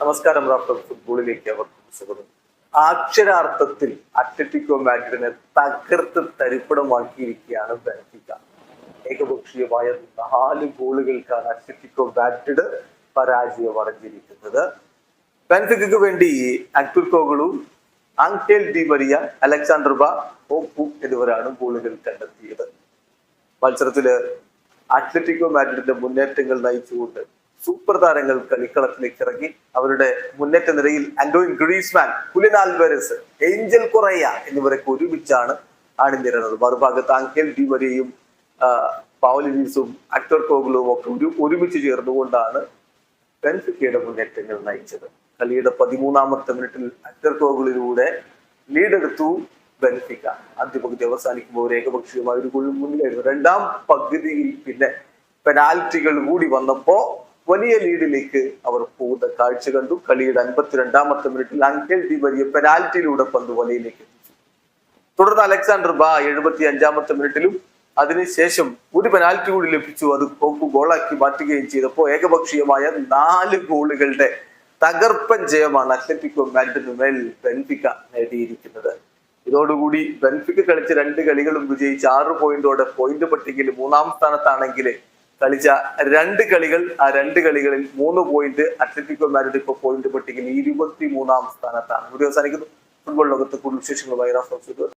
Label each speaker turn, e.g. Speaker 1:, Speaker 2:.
Speaker 1: നമസ്കാരം റാഫ്റ്റർ ഫുട്ബോളിലേക്ക് അവർക്ക് സ്വാഗതം. അക്ഷരാർത്ഥത്തിൽ അത്ലറ്റിക്കോ മാഡ്രിഡിനെ തകർത്ത് തരിപ്പണമാക്കിയിരിക്കുകയാണ് ബെൻഫിക്ക. ഏകപക്ഷീയമായ നാല് ഗോളുകൾക്കാണ് അത്ലറ്റിക്കോ മാഡ്രിഡ് പരാജയം അടഞ്ഞിരിക്കുന്നത് ബെൻഫിക്കയ്ക്ക് വേണ്ടി അക്ബുൽക്കോകളും ആങ്കേൽ ഡി മരിയ അലക്സാണ്ടർ ബ ഓപ്പു എന്നിവരാണ് ഗോളുകൾ കണ്ടെത്തിയത്. മത്സരത്തിൽ അത്ലറ്റിക്കോ മാഡ്രിഡിന്റെ മുന്നേറ്റങ്ങൾ നയിച്ചുകൊണ്ട് സൂപ്പർ താരങ്ങൾ കളിക്കളത്തിലേക്ക് ഇറങ്ങി അവരുടെ മുന്നേറ്റ നിരയിൽ Antoine Griezmann Julian Alvarez Angel Correa എന്നിവരൊക്കെ ഒരുമിച്ചാണ് അണിനിരുന്നത് മറുഭാഗത്ത് അങ്കേൽ ഡി പാവലിനീസും അക്ടർ കോഗ്ലുവും ഒക്കെ ഒരു ഒരുമിച്ച് ചേർന്നുകൊണ്ടാണ് ബെൻഫിക്കയുടെ മുന്നേറ്റങ്ങൾ നയിച്ചത്. കളിയുടെ പതിമൂന്നാമത്തെ മിനിറ്റിൽ അക്ടർ കോഗ്ലിലൂടെ ലീഡെടുത്തു ബെൻഫിക്ക. ആദ്യ പകുതി അവസാനിക്കുമ്പോൾ ഏകപക്ഷീയമായ ഒരു ഗോൾ മുന്നിലായിരുന്നു. രണ്ടാം പകുതിയിൽ പിന്നെ പെനാൽറ്റികൾ കൂടി വന്നപ്പോ വലിയ ലീഡിലേക്ക് അവർ പോകുന്ന കാഴ്ച കണ്ടു. കളിയുടെ അൻപത്തിരണ്ടാമത്തെ മിനിറ്റിൽ അങ്കൽ ഡി വലിയ പെനാൽറ്റിയിലൂടെ പന്ത് വലയിലേക്ക് എത്തിച്ചു തുടർന്ന് അലക്സാണ്ടർ ബാ എഴുപത്തി അഞ്ചാമത്തെ മിനിറ്റിലും അതിനുശേഷം ഒരു പെനാൽറ്റി കൂടി ലഭിച്ചു. അത് കോക്കു ഗോളാക്കി മാറ്റുകയും ചെയ്തപ്പോൾ ഏകപക്ഷീയമായ നാല് ഗോളുകളുടെ തകർപ്പൻ ജയമാണ് അത്ലറ്റിക്കോ മാഡ്രിഡിന് മേൽ ബെൻഫിക്ക നേടിയിരിക്കുന്നത്. ഇതോടുകൂടി ബെൻഫിക്ക കളിച്ച രണ്ട് കളികളും വിജയിച്ച് ആറ് പോയിന്റോടെ പോയിന്റ് പട്ടികയിൽ മൂന്നാം സ്ഥാനത്താണെങ്കിൽ കളിച്ച രണ്ട് കളികൾ ആ രണ്ട് കളികളിൽ മൂന്ന് പോയിന്റ് അത്ലറ്റിക്കോ മാരുടെ ഇപ്പോൾ പോയിന്റ് പട്ടികയിൽ ഇരുപത്തി മൂന്നാം സ്ഥാനത്താണ് വീഡിയോ അവസാനിക്കുന്നു ഫുട്ബോൾ ലോകത്ത് കൂടുതൽ വിശേഷങ്ങളുമായി റാഫ്